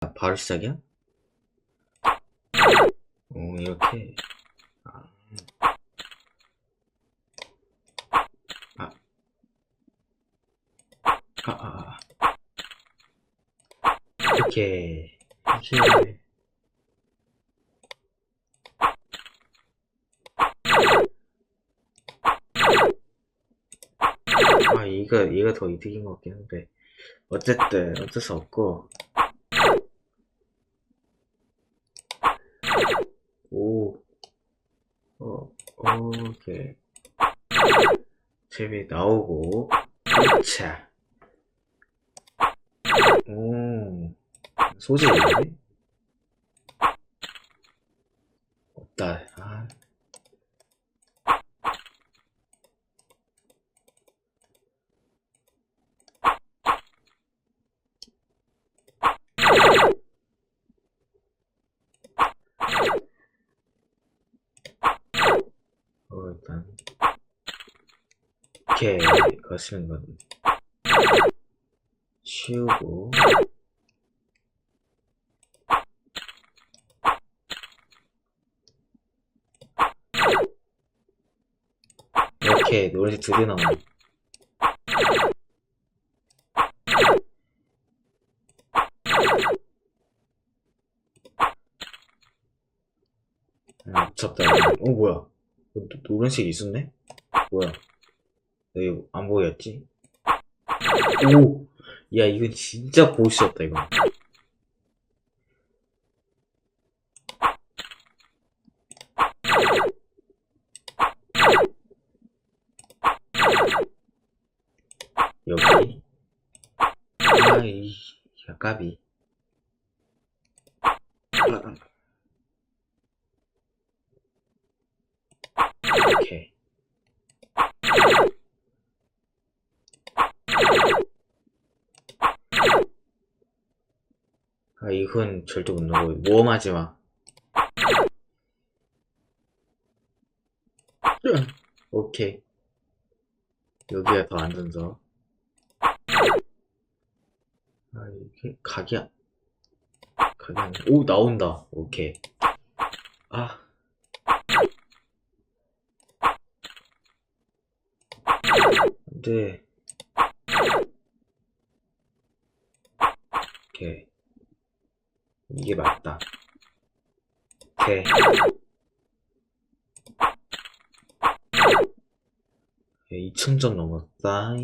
아, 바로 시작이야? 오, 이렇게. 아. 아. 아, 아, 아. 이렇게. 이렇게. 아, 이거, 이거 더 이득인 것 같긴 한데. 어쨌든, 어쩔 수 없고. 오, 어, 오케이. 잽이 나오고, 차. 오, 소재 있네? 없다, 아. 어, 일단. 오케이, 거시는 건. 치우고. 오케이, 노란색 두개 나오네. 아, 미쳤다. 어, 뭐야. 어, 노- 노란색이 있었네? 뭐야. 나 이거 안 보였지? 오! 야, 이건 진짜 보시였다, 이거. 여기. 아이, 야, 까비. 아, 아. 오케이. 아, 이건 절대 못 넣고, 모험하지 마. 오케이. 여기가 더 안전져. 아, 이게. 각이 아니야. 오, 나온다. 오케이. 아. 안 돼. 오케이. 이게 맞다. 오케이. 오케이, 2000점 넘었다.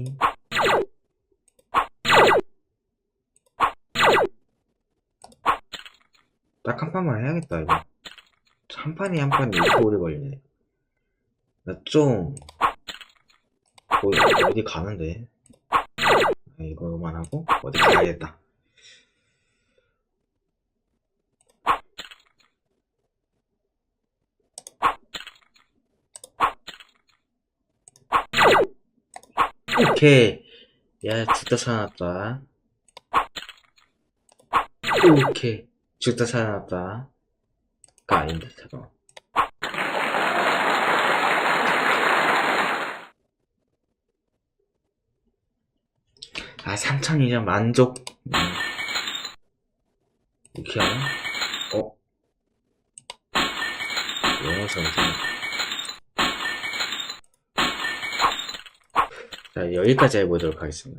딱 한 판만 해야겠다, 이거. 한 판이 한 판이 이렇게 오래 걸리네. 나 좀, 뭐, 어디 가는데? 아, 이거만 하고, 어디 가야겠다. 오케이. 야, 죽다 살아났다. 오케이. 죽다 살아났다. 가 아닌데, 잠깐만. 아, 3천이면 만족. 음. 이렇게 하나? 어? 영어 선생. 자, 여기까지 해보도록 하겠습니다.